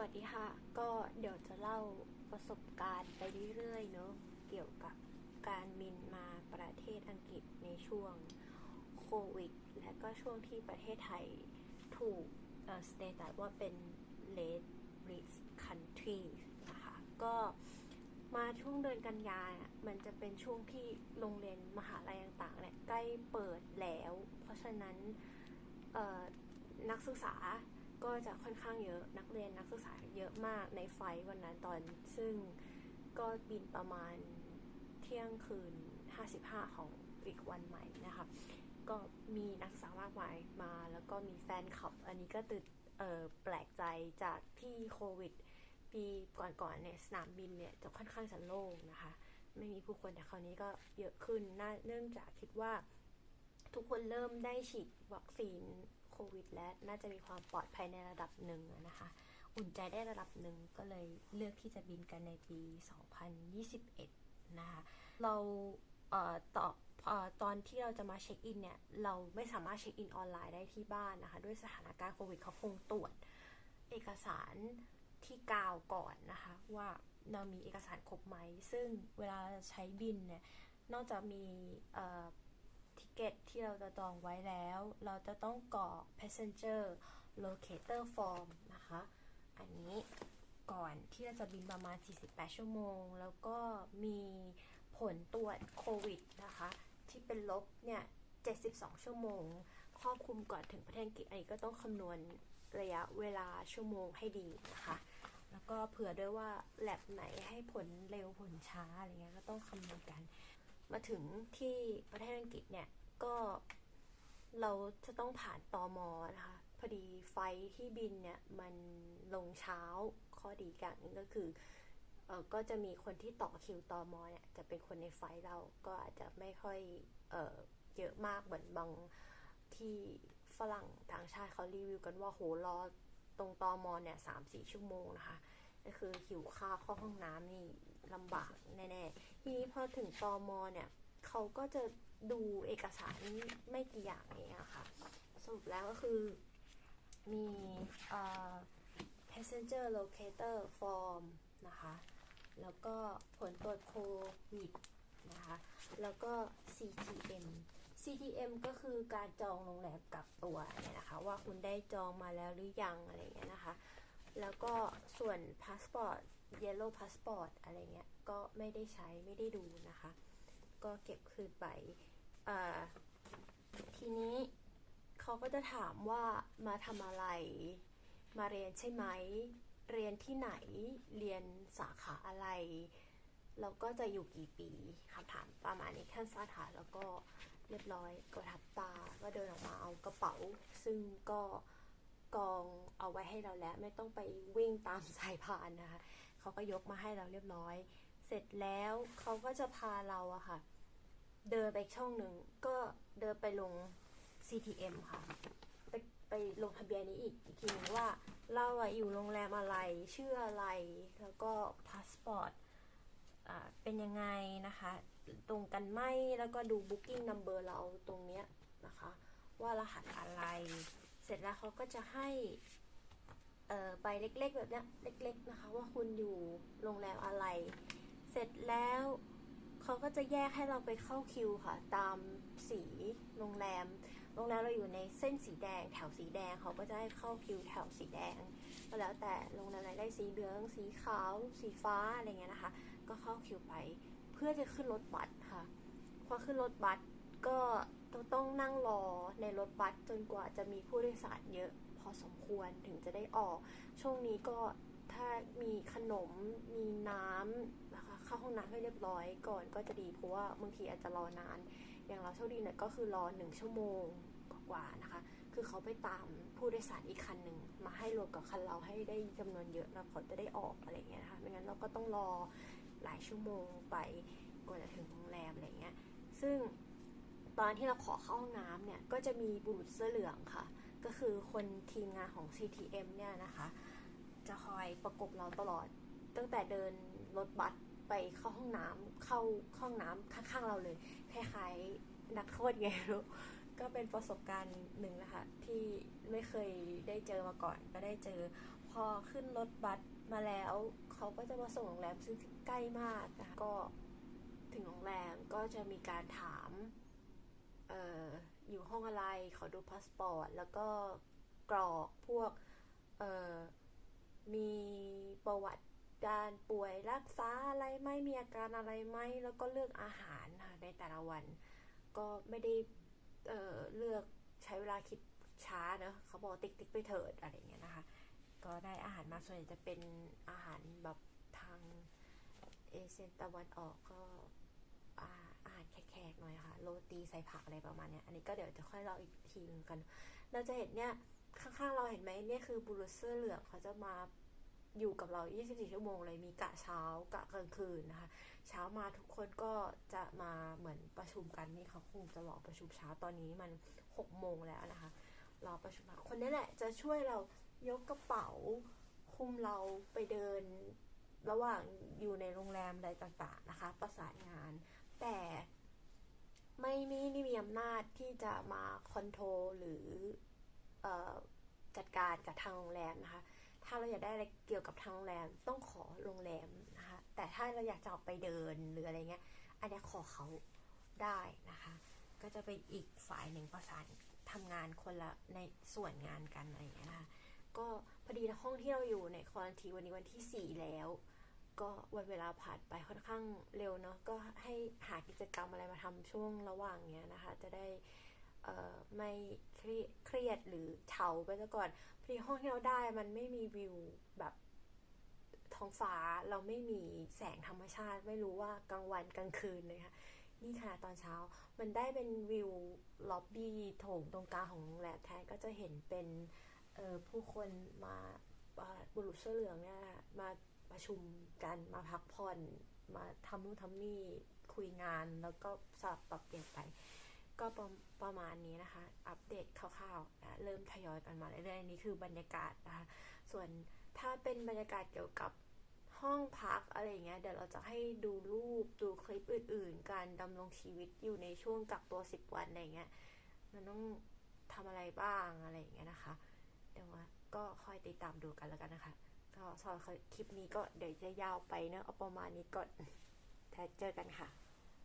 วัสดีค่ะ ก็เดี๋ยวจะเล่าประสบการณ์ไปเรื่อยๆเนอะเกี่ยวกับการบินมาประเทศอังกฤษในช่วงโควิด และก็ช่วงที่ประเทศไทยถูกสเตตัสว่าเป็น red risk country นะคะ ก็มาช่วงเดือนกันยาเนี่ยมันจะเป็นช่วงที่โรงเรียนมหาลัยต่างๆเนี่ยใกล้เปิดแล้ว เพราะฉะนั้นนักศึกษา ก็จะค่อนข้างเยอะนักเรียนนักศึกษาเยอะมากในไฟวันนั้นตอน ซึ่งก็บินประมาณเที่ยงคืน 55 ของอีกวันใหม่นะคะก็มีนักศึกษามากมายมา แล้วก็มีแฟนคลับ อันนี้ก็ตื่นแปลกใจจากที่โควิด ปีก่อนๆเนี่ยสนามบินเนี่ยจะค่อนข้างจะโล่งนะคะ ไม่มีผู้คนแต่คราวนี้ก็เยอะขึ้นน่าเนื่องจากคิดว่า ทุกคนเริ่มได้ฉีดวัคซีนโควิด และน่าจะมีความปลอดภัยในระดับหนึ่งนะคะ อุ่นใจได้ระดับหนึ่งก็เลยเลือกที่จะบินกันในปี 2021 นะคะ เราเอ่อต่อตอนที่เราจะมาเช็คอินเนี่ย เราไม่สามารถเช็คอินออนไลน์ได้ที่บ้านนะคะ ด้วยสถานการณ์โควิดเขาคงตรวจเอกสารที่กาวก่อนนะคะ ว่าเรามีเอกสารครบไหม ซึ่งเวลาใช้บินเนี่ย นอกจากมี ก็ตที่เราจะจองไว้แล้ว เราจะต้องกรอก passenger locator form นะคะ อันนี้ก่อนที่เราจะบินประมาณ 48 ชั่วโมง แล้วก็มีผลตรวจโควิดนะคะ ที่เป็นลบเนี่ย 72 ชั่วโมง ครอบคลุมก่อนถึงประเทศอังกฤษอันนี้ก็ต้องคำนวณระยะเวลาชั่วโมงให้ดีนะคะ แล้วก็เผื่อด้วยว่าแลบไหนให้ผลเร็วผลช้าอะไรเงี้ยก็ต้องคำนวณกัน มาถึงที่ประเทศอังกฤษเนี่ย ก็เราจะต้องผ่านตอมอนะคะพอดีไฟที่บินเนี่ยมันลงเช้าข้อดีอย่างหนึงก็คือเออก็จะมีคนที่ต่อคิวตอมอเนี่ยจะเป็นคนในไฟเราก็อาจจะไม่ค่อยเออเยอะมากเหมือนบางที่ฝรั่งต่างชาติเขารีวิวกันว่าโหรอตรงตอมอเนี่ยสามสี่ชั่วโมงนะคะก็คือหิวข้าวเข้าห้องน้ำนี่ลำบากแน่ๆทีนี้พอถึงตอมอเนี่ย เขาก็จะดูเอกสารไม่กี่อย่างเองอะค่ะ สรุปแล้วก็คือมีเอ่อ passenger locator form นะคะ แล้วก็ผลตรวจโควิดนะคะ แล้วก็ CTM CTM ก็คือการจองโรงแรมกักตัวเนี่ยนะคะ ว่าคุณได้จองมาแล้วหรือยังอะไรเงี้ยนะคะ แล้วก็ส่วนพาสปอร์ต yellow passport อะไรเงี้ย ก็ไม่ได้ใช้ไม่ได้ดูนะคะ ก็เก็บคืนไปทีนี้เขาก็จะถามว่ามาทำอะไร มาเรียนใช่ไหม เรียนที่ไหน เรียนสาขาอะไร แล้วก็จะอยู่กี่ปีคำถามประมาณนี้ขั้นสั้นค่ะแล้วก็เรียบร้อยก็ทับตา ก็เดินออกมาเอากระเป๋า ซึ่งก็กองเอาไว้ให้เราแล้ว ไม่ต้องไปวิ่งตามสายพานนะคะเขาก็ยกมาให้เราเรียบร้อย เสร็จแล้วเขาก็จะพาเราอะค่ะ เดินไปช่องหนึ่งก็เดินไปลง CTM ค่ะ ไปไปลงทะเบียนนี้อีกอีกทีหนึงว่าเราอะอยู่โรงแรมอะไรชื่ออะไร แล้วก็พาสปอร์ตอ่าเป็นยังไงนะคะ ตรงกันไหมแล้วก็ดู booking number เราตรงเนี้ยนะคะ ว่ารหัสอะไร เสร็จแล้วเขาก็จะให้เออใบเล็กๆแบบเนี้ยเล็ก ๆ นะคะ ว่าคุณอยู่โรงแรมอะไร เสร็จแล้วเขาก็จะแยกให้เราไปเข้าคิวค่ะ ตามสีโรงแรม โรงแรมเราอยู่ในเส้นสีแดง แถวสีแดงเขาก็จะให้เข้าคิวแถวสีแดง ก็แล้วแต่โรงแรมไหนได้สีเหลือง สีขาว สีฟ้าอะไรเงี้ยนะคะ ก็เข้าคิวไป เพื่อจะขึ้นรถบัสค่ะ พอขึ้นรถบัสก็ต้องนั่งรอในรถบัสจนกว่าจะมีผู้โดยสารเยอะพอสมควรถึงจะได้ออก ช่วงนี้ก็ถ้า ขนมมีน้ำนะคะเข้าห้องน้ำให้เรียบร้อยก่อนก็จะดีเพราะว่าบางทีอาจจะรอนาน อย่างเราโชคดีเนี่ยก็คือรอหนึ่งชั่วโมงกว่านะคะ คือเขาไปตามผู้โดยสารอีกคันหนึ่งมาให้รวมกับคันเราให้ได้จำนวนเยอะแล้วเขาจะได้ออกอะไรเงี้ยนะคะไม่งั้นเราก็ต้องรอหลายชั่วโมงไปกว่าจะถึงโรงแรมอะไรเงี้ย ซึ่งตอนที่เราขอเข้าห้องน้ำเนี่ยก็จะมีบุรุษเสื้อเหลืองค่ะ ก็คือคนทีมงานของ CTM เนี่ยนะคะ ประกบเราตลอด ตั้งแต่เดินรถบัสไปเข้าห้องน้ำเข้าเข้าห้องน้ำข้างๆเราเลยคล้ายๆนักโทษไงรู้ก็เป็นประสบการณ์หนึ่งนะคะที่ไม่เคยได้เจอมาก่อน ก็ได้เจอ พอขึ้นรถบัสมาแล้วเขาก็จะมาส่งโรงแรมซึ่งใกล้มากนะคะก็ถึงโรงแรมก็จะมีการถามเอออยู่ห้องอะไรขอดูพาสปอร์ตแล้วก็กรอกพวกเออ มีประวัติการป่วยรักษาอะไรไหมมีอาการอะไรไหมแล้วก็เลือกอาหารค่ะในแต่ละวัน ก็ไม่ได้เเลือกใช้เวลาคิดช้าเนอะเขาบอกติ๊กติ๊กไปเถิดอะไรเงี้ยนะคะ ก็ได้อาหารมาส่วนใหญ่จะเป็นอาหารแบบทางเอเชียตะวันออกก็อาอาหารแขกๆหน่อยค่ะ โรตีใส่ผักอะไรประมาณเนี้ยอันนี้ก็เดี๋ยวจะค่อยเล่าอีกทีนึงกัน เราจะเห็นเนี่ย ข้างๆเราเห็นไหมเนี่ยคือบุรุษเสื้อเหลืองเขาจะมาอยู่กับเรา 24 ชั่วโมงเลยมีกะเช้ากะกลางคืนนะคะ เช้ามาทุกคนก็จะมาเหมือนประชุมกันนี่เขาคงจะรอประชุมเช้าตอนนี้มัน 6 โมงแล้วนะคะรอประชุมคนนี้แหละจะช่วยเรายกกระเป๋า คุมเราไปเดินระหว่างอยู่ในโรงแรมใดต่างๆนะคะ ประสานงาน แต่ไม่มีนี่มีอำนาจที่จะมาคอนโทรลหรือ จัดการกับทางโรงแรมนะคะ ถ้าเราอยากได้อะไรเกี่ยวกับทางโรงแรมต้องขอโรงแรมนะคะ แต่ถ้าเราอยากจะออกไปเดินหรืออะไรเงี้ย อันนี้ขอเขาได้นะคะ ก็จะเป็นอีกฝ่ายหนึ่งประสานทำงานคนละในส่วนงานกันอะไรอย่างเงี้ยนะคะก็พอดีห้องที่เราอยู่ในคอนทีวันนี้วันที่ 4 แล้ว ก็วันเวลาผ่านไปค่อนข้างเร็วเนาะก็ให้หากิจกรรมอะไรมาทำช่วงระหว่างเนี้ยนะคะ จะได้ ไม่เครียดหรือเฉาไปซะก่อนพอดีห้องที่เราได้มันไม่มีวิวแบบท้องฟ้าเราไม่มีแสงธรรมชาติ ไม่รู้ว่ากลางวันกลางคืนเลยค่ะนี่ขนาดตอนเช้ามันได้เป็นวิวล็อบบี้โถงตรงกลางของโรงแรมแทนก็จะเห็นเป็นผู้คนมาบุรุษเสื้อเหลืองเนี่ยมาประชุมกันมาพักผ่อน มาทำนู่นทำนี่คุยงานแล้วก็สลับปรับเปลี่ยนไป ประประมาณนี้นะคะ อัปเดตคร่าวๆนะเริ่มทยอยกันมาเรื่อยๆนี่คือบรรยากาศนะคะ ส่วนถ้าเป็นบรรยากาศเกี่ยวกับห้องพักอะไรเงี้ยเดี๋ยวเราจะให้ดูรูปดูคลิปอื่น ๆ การดำรงชีวิตอยู่ในช่วงกักตัว10วันอะไรเงี้ยมันต้องทำอะไรบ้างอะไรอย่างเงี้ยนะคะ เดี๋ยวว่าก็คอยติดตามดูกันแล้วกันนะคะ ก็สำหรับคลิปนี้ก็เดี๋ยวจะยาวไปเนอะเอาประมาณนี้ก่อนแต่เจอกันค่ะ